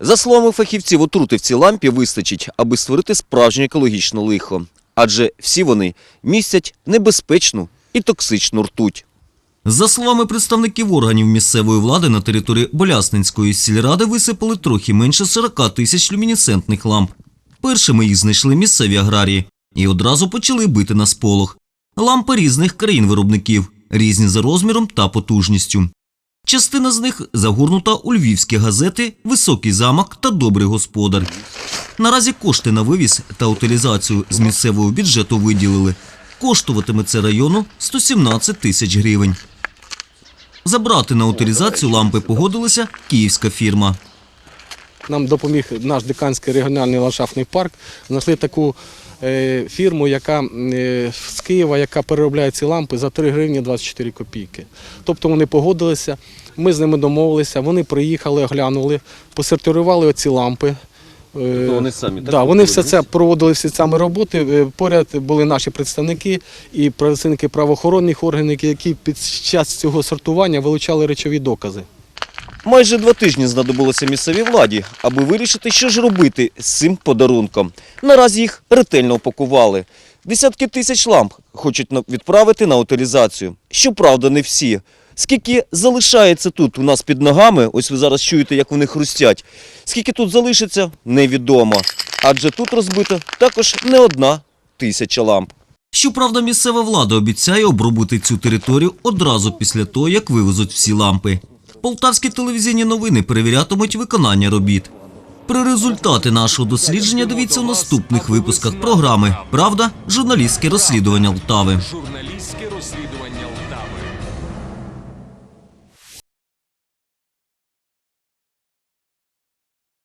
За словами фахівців, отрути в цій лампі вистачить, аби створити справжнє екологічне лихо. Адже всі вони містять небезпечну і токсичну ртуть. За словами представників органів місцевої влади на території Болясненської сільради висипали трохи менше 40 тисяч люмінесцентних ламп. Першими їх знайшли місцеві аграрії і одразу почали бити на сполох. Лампи різних країн-виробників, різні за розміром та потужністю. Частина з них загорнута у львівські газети Високий замок та Добрий господар. Наразі кошти на вивіз та утилізацію з місцевого бюджету виділили. Коштуватиме це району 117 тисяч гривень. Забрати на утилізацію лампи погодилася київська фірма. Нам допоміг наш Диканський регіональний ландшафтний парк. Знайшли таку фірму, яка е, з Києва, яка переробляє ці лампи за 3 гривні 24 копійки. Тобто вони погодилися, ми з ними домовилися, вони приїхали, оглянули, посортирували оці лампи. Е, Тобто вони самі, так, да, вони все це проводили всі саме роботи. Е, Поряд були наші представники і представники правоохоронних органів, які під час цього сортування вилучали речові докази. Майже два тижні знадобилося місцевій владі, аби вирішити, що ж робити з цим подарунком. Наразі їх ретельно опакували. Десятки тисяч ламп хочуть відправити на утилізацію. Щоправда, не всі. Скільки залишається тут у нас під ногами, ось ви зараз чуєте, як вони хрустять. Скільки тут залишиться, невідомо. Адже тут розбито також не одна тисяча ламп. Щоправда, місцева влада обіцяє обробити цю територію одразу після того, як вивезуть всі лампи. Полтавські телевізійні новини перевірятимуть виконання робіт. Про результати нашого дослідження дивіться в наступних випусках програми Правда, журналістське розслідування Лтави.